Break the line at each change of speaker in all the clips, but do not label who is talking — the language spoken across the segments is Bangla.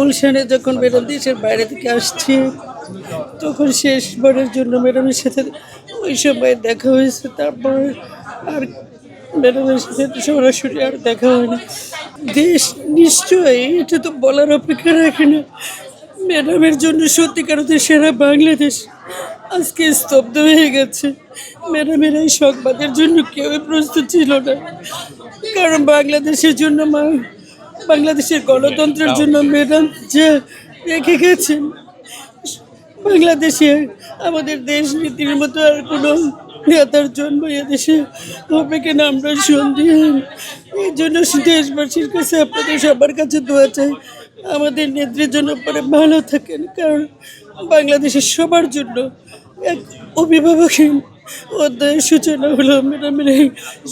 গুলশানে যখন ম্যাডাম দেশের বাইরে থেকে আসছি, তখন শেষবারের জন্য ম্যাডামের সাথে ওই সময় দেখা হয়েছে। তারপর আর ম্যাডামের সাথে সরাসরি আর দেখা হয়নি দেশ নিশ্চয়ই এটা তো বলার অপেক্ষা রাখে না। ম্যাডামের জন্য সত্যিকার সারা বাংলাদেশ আজকে স্তব্ধ হয়ে গেছে। ম্যাডামের এই সংবাদের জন্য কেউই প্রস্তুত ছিল না। কারণ বাংলাদেশের জন্য মা বাংলাদেশের গণতন্ত্রের জন্য ম্যাডাম যে রেখে গেছেন বাংলাদেশে আমাদের দেশ নীতির মতো আর কোনো নেতার জন্ম এদেশে হবে কিনা আমরা সন্দেহ। এই জন্য দেশবাসীর কাছে আপনাদের সবার কাছে দোয়া চাই, আমাদের নেত্রীর জন্য পরে ভালো থাকেন, কারণ বাংলাদেশের সবার জন্য এক অভিভাবকহীন অধ্যায়ের সূচনা হলো ম্যাডামের এই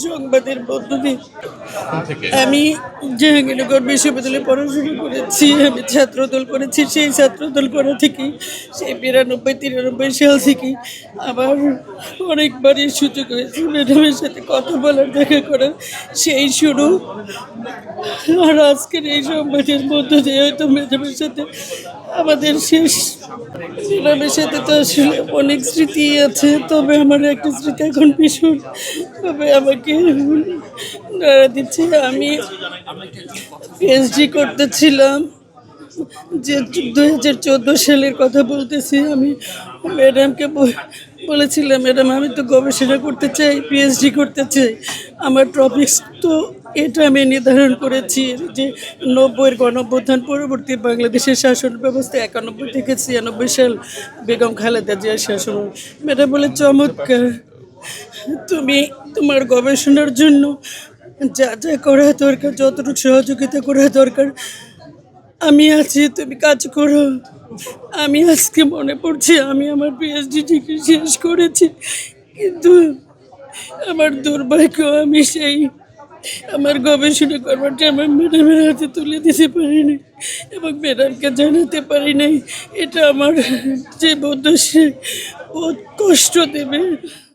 সংবাদের মধ্য দিয়ে আমি জাহাঙ্গীরনগর বিশ্ববিদ্যালয়ে পড়াশোনা করেছি আমি ছাত্রদল করেছি সেই ছাত্রদল করা থেকে সেই বিরানব্বই তিরানব্বই সাল থেকে আবার অনেকবারই সুযোগ হয়েছে ম্যাডামের সাথে কথা বলার দেখা করার। সেই শুরু। আর আজকের এই সংবাদের মধ্য দিয়ে হয়তো ম্যাডামের সাথে আমাদের শেষ ম্যাডামের সাথে তো আসলে অনেক স্মৃতি আছে, তবে আমার একটা স্মৃতি এখন ভীষণ। তবে আমাকে নাড়া দিচ্ছে, আমি পিএইচডি করতেছিলাম, যে দু হাজার চোদ্দ সালের কথা বলতেছি, আমি ম্যাডামকে বলেছিলাম, ম্যাডাম, আমি তো গবেষণা করতে চাই পিএইচডি করতে চাই, আমার টপিক্স তো এটা আমি নির্ধারণ করেছি যে নব্বইয়ের গণঅভ্যুত্থান পরবর্তী বাংলাদেশের শাসন ব্যবস্থা একানব্বই থেকে ছিয়ানব্বই সাল বেগম খালেদা জিয়ার শাসন ম্যাডাম বলে, চমৎকার। তুমি তোমার গবেষণার জন্য যা যা করা দরকার, যতটুকু সহযোগিতা করা দরকার, আমি আছি, তুমি কাজ করো। আমি আজকে মনে পড়ছে, আমি আমার পিএইচডি ডিগ্রি শেষ করেছি, কিন্তু আমার দুর্ভাগ্য আমি সেই আমার গবেষণা কর্মটি আমার ম্যাডামের হাতে তুলে দিতে পারিনি এবং ম্যাডামকে জানাতে পারি নাই। এটা আমার যে বোধ সে কষ্ট দেবে।